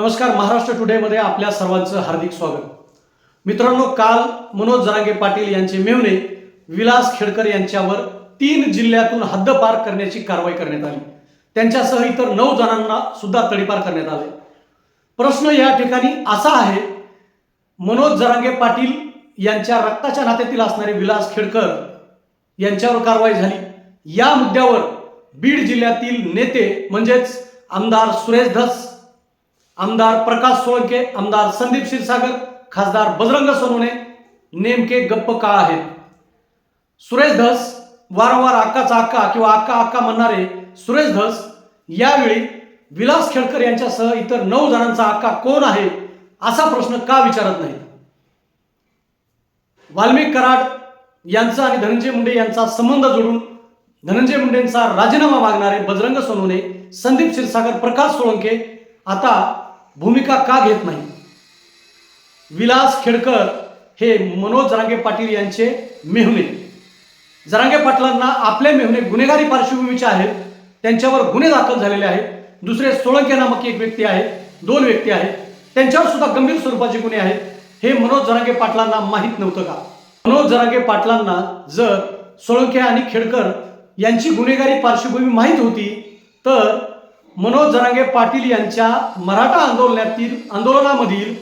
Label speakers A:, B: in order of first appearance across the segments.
A: नमस्कार महाराष्ट्र टुडेमध्ये आपल्या सर्वांचं हार्दिक स्वागत. मित्रांनो काल मनोज जरांगे पाटील यांचे मेवणे विलास खेडकर यांच्यावर तीन जिल्ह्यातून हद्दपार करण्याची कारवाई करण्यात आली. त्यांच्यासह इतर नऊ जणांना सुद्धा तडीपार करण्यात आले. प्रश्न या ठिकाणी असा आहे मनोज जरांगे पाटील यांच्या रक्ताच्या नात्यातील असणारे विलास खेडकर यांच्यावर कारवाई झाली. या मुद्द्यावर बीड जिल्ह्यातील नेते म्हणजेच आमदार सुरेश धस आमदार प्रकाश सोळंके आमदार संदीप क्षीरसागर खासदार बजरंग सोनवणे नेमके गप्प का आहेत? सुरेश धस वारंवार अक्काचा अक्का किंवा अक्का अक्का म्हणणारे सुरेश धस यावेळी विलास खेडकर यांच्यासह इतर नऊ जणांचा अक्का कोण आहे असा प्रश्न का विचारत नाही वाल्मिक कराड यांचा आणि धनंजय मुंडे यांचा संबंध जोडून धनंजय मुंडेंचा राजीनामा मागणारे बजरंग सोनवणे संदीप क्षीरसागर प्रकाश सोळंके आता भूमिका का घेत नाही? विलास खेडकर हे मनोज जरांगे पाटील यांचे मेहुणे जरांगे पाटलांना आपले मेहुणे गुन्हेगारी पार्श्वभूमीचे आहेत. त्यांच्यावर गुन्हे दाखल झालेले आहेत. दुसरे सोळंके नामक एक व्यक्ती आहे दोन व्यक्ती आहेत. त्यांच्यावर सुद्धा गंभीर स्वरूपाचे गुन्हे आहेत. हे मनोज जरांगे पाटलांना माहीत नव्हतं का? मनोज जरांगे पाटलांना जर सोळंके आणि खेडकर यांची गुन्हेगारी पार्श्वभूमी माहीत होती तर मनोज जरांगे पाटील यांच्या मराठा आंदोलनातील आंदोलनामधील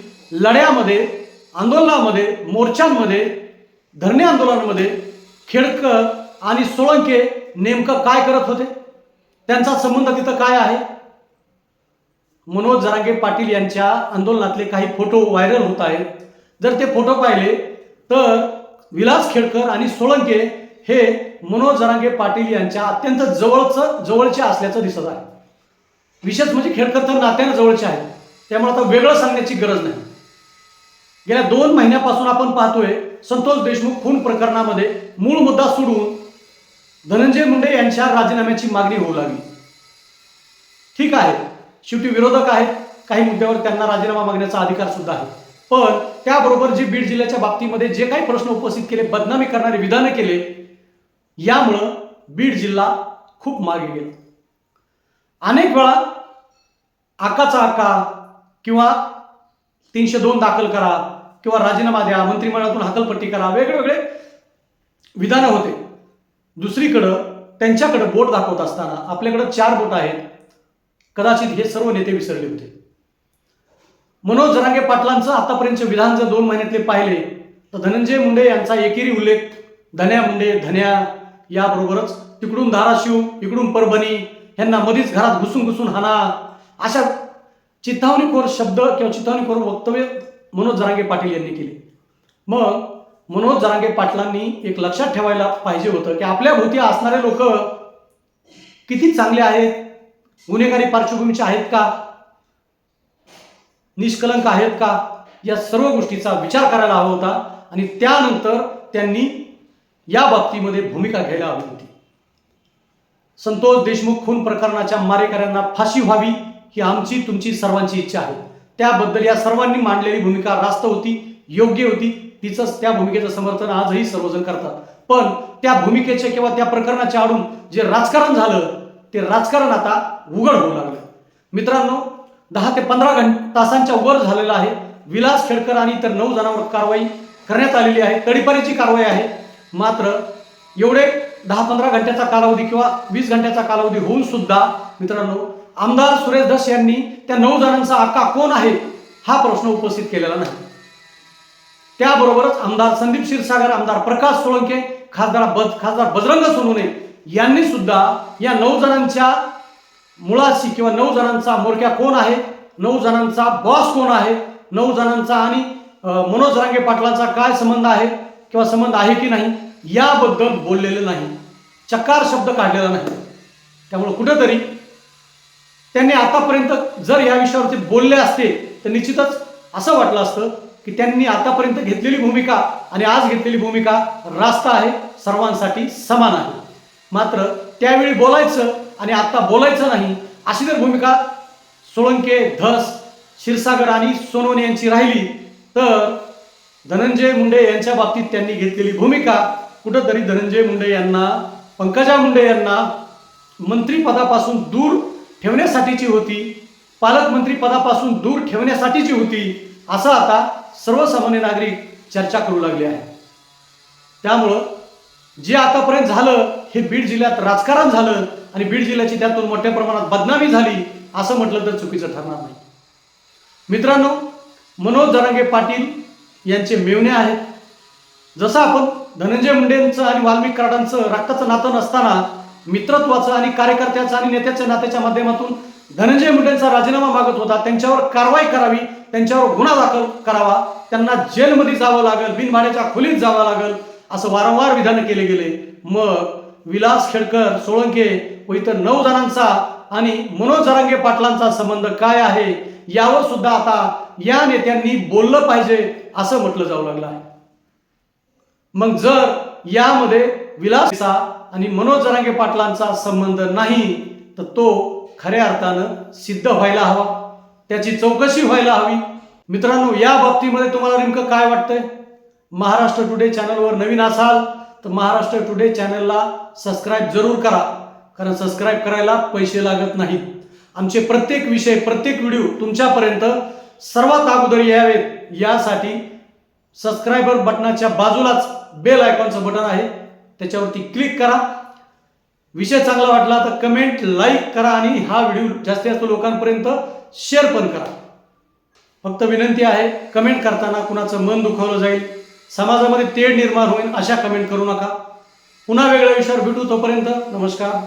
A: लढ्यामध्ये आंदोलनामध्ये मोर्चांमध्ये धरणे आंदोलनामध्ये खेडकर आणि सोळंके नेमकं काय करत होते? त्यांचा संबंध तिथं काय आहे? मनोज जरांगे पाटील यांच्या आंदोलनातले काही फोटो व्हायरल होत आहेत. जर ते फोटो पाहिले तर विलास खेडकर आणि सोळंके हे मनोज जरांगे पाटील यांच्या अत्यंत जवळचं जवळचे असल्याचं दिसत आहे. विशेष म्हणजे खेडकर तर नात्यानं जवळचे आहेत. त्यामुळे आता वेगळं सांगण्याची गरज नाही. गेल्या दोन महिन्यापासून आपण पाहतोय संतोष देशमुख खून प्रकरणामध्ये मूळ मुद्दा सोडून धनंजय मुंडे यांच्या राजीनाम्याची मागणी होऊ लागली. ठीक आहे शेवटी विरोधक आहेत काही मुद्द्यावर त्यांना राजीनामा मागण्याचा अधिकार सुद्धा आहे. पण त्याबरोबर जे बीड जिल्ह्याच्या बाबतीमध्ये जे काही प्रश्न उपस्थित केले बदनामी करणारे विधानं केले यामुळं बीड जिल्हा खूप मागे गेला. अनेक वेळा आकाचा आका किंवा तीनशे दोन दाखल करा किंवा राजीनामा द्या मंत्रिमंडळातून हकलपट्टी करा वेगवेगळे विधानं होते. दुसरीकडं त्यांच्याकडं बोट दाखवत असताना आपल्याकडं चार बोट आहेत. कदाचित हे सर्व नेते विसरले होते. मनोज जरांगे पाटलांचं आतापर्यंतचे विधान जर दोन महिन्यातले पाहिले तर धनंजय मुंडे यांचा एकेरी उल्लेख धन्या मुंडे धन्या याबरोबरच तिकडून धाराशिव इकडून परभणी ह्यांना मधीच घरात घुसून घुसून हाना अशा चिथावणीखोर शब्द किंवा चिथावणीखोर वक्तव्य मनोज जरांगे पाटील यांनी केले. मग मनोज जरांगे पाटलांनी एक लक्षात ठेवायला पाहिजे होतं की आपल्या भोवती असणारे लोक किती चांगले आहेत? गुन्हेगारी पार्श्वभूमीचे आहेत का? निष्कलंक आहेत का? या सर्व गोष्टीचा विचार करायला हवा होता आणि त्यानंतर त्यांनी या बाबतीमध्ये भूमिका घ्यायला हवी होती. संतोष देशमुख खून प्रकरणाच्या मारेकऱ्यांना फाशी व्हावी ही आमची तुमची सर्वांची इच्छा आहे. त्याबद्दल या सर्वांनी मांडलेली भूमिका रास्त होती योग्य होती. तिचंच त्या भूमिकेचं समर्थन आजही सर्वजण करतात. पण त्या भूमिकेचे किंवा त्या प्रकरणाच्या आडून जे राजकारण झालं ते राजकारण आता उघड होऊ लागलं. मित्रांनो दहा ते पंधरा घंट तासांच्या वर झालेला आहे. विलास खेडकर आणि इतर नऊ जणांवर कारवाई करण्यात आलेली आहे. तडीपारीची कारवाई आहे. मात्र एवढे दहा पंधरा घंट्याचा कालावधी किंवा वीस घंट्याचा कालावधी होऊन सुद्धा मित्रांनो आमदार सुरेश धस यांनी त्या नऊ जणांचा आका कोण आहे हा प्रश्न उपस्थित केलेला नाही. त्याबरोबरच आमदार संदीप क्षीरसागर आमदार प्रकाश सोळंके खासदार बज खासदार बजरंग सोनुने यांनी सुद्धा या नऊ जणांच्या मुळाशी किंवा नऊ जणांचा मोरक्या कोण आहे नऊ जणांचा बॉस कोण आहे नऊ जणांचा आणि मनोज रांगे पाटलांचा काय संबंध आहे किंवा संबंध आहे की नाही याबद्दल बोललेलं नाही. चकार शब्द काढलेला नाही. त्यामुळे कुठंतरी त्यांनी आतापर्यंत जर या विषयावरती बोलले असते तर निश्चितच असं वाटलं असतं की त्यांनी आतापर्यंत घेतलेली भूमिका आणि आज घेतलेली भूमिका रास्त आहे सर्वांसाठी समान आहे. मात्र त्यावेळी बोलायचं आणि आता बोलायचं नाही अशी जर भूमिका सोळंके धस क्षीरसागर आणि सोनोन यांची राहिली तर धनंजय मुंडे यांच्या बाबतीत त्यांनी घेतलेली भूमिका कुठंतरी धनंजय मुंडे यांना पंकजा मुंडे यांना मंत्रिपदापासून दूर ठेवण्यासाठीची होती पालकमंत्रीपदापासून दूर ठेवण्यासाठीची होती असं आता सर्वसामान्य नागरिक चर्चा करू लागले आहे त्यामुळं जे आतापर्यंत झालं हे बीड जिल्ह्यात राजकारण झालं आणि बीड जिल्ह्याची त्यातून मोठ्या प्रमाणात बदनामी झाली असं म्हटलं तर चुकीचं ठरणार नाही. मित्रांनो मनोज जरांगे पाटील यांचे मेवणे आहेत. जसं आपण धनंजय मुंडेंचं आणि वाल्मिक कराडांचं रक्ताचं नातं नसताना मित्रत्वाचं आणि कार्यकर्त्याचं आणि नेत्याच्या नात्याच्या माध्यमातून धनंजय मुंडेंचा राजीनामा मागत होता. त्यांच्यावर कारवाई करावी त्यांच्यावर गुन्हा दाखल करावा त्यांना जेलमध्ये जावं लागेल बिनभाड्याच्या खोलीत जावं लागेल असं वारंवार विधान केले गेले. मग विलास खेडकर सोळंके व इतर नऊ जणांचा आणि मनोज जरांगे पाटलांचा संबंध काय आहे यावर सुद्धा आता या नेत्यांनी बोललं पाहिजे असं म्हटलं जाऊ लागलं आहे. मग जर यामध्ये विलासा आणि मनोज जरांगे पाटलांचा संबंध नाही तर तो खऱ्या अर्थानं सिद्ध व्हायला हवा. त्याची चौकशी व्हायला हवी. मित्रांनो या बाबतीमध्ये तुम्हाला नेमकं काय वाटतंय? महाराष्ट्र टुडे चॅनलवर नवीन असाल तर महाराष्ट्र टुडे चॅनलला सबस्क्राईब जरूर करा. कारण सबस्क्राईब करायला पैसे लागत नाहीत. आमचे प्रत्येक विषय प्रत्येक व्हिडिओ तुमच्यापर्यंत सर्वात अगोदर यावेत. यासाठी सबस्क्रायबर बटनाच्या बाजूलाच बेल आयकॉनचं बटन आहे. त्याच्यावरती क्लिक करा. विषय चांगला वाटला तर कमेंट लाईक करा आणि हा व्हिडिओ जास्तीत जास्त लोकांपर्यंत शेअर पण करा. फक्त विनंती आहे कमेंट करताना कुणाचं मन दुखावलं जाईल. समाजामध्ये तेढ निर्माण होईल अशा कमेंट करू नका. पुन्हा वेगळ्या विषयावर भेटू तोपर्यंत नमस्कार.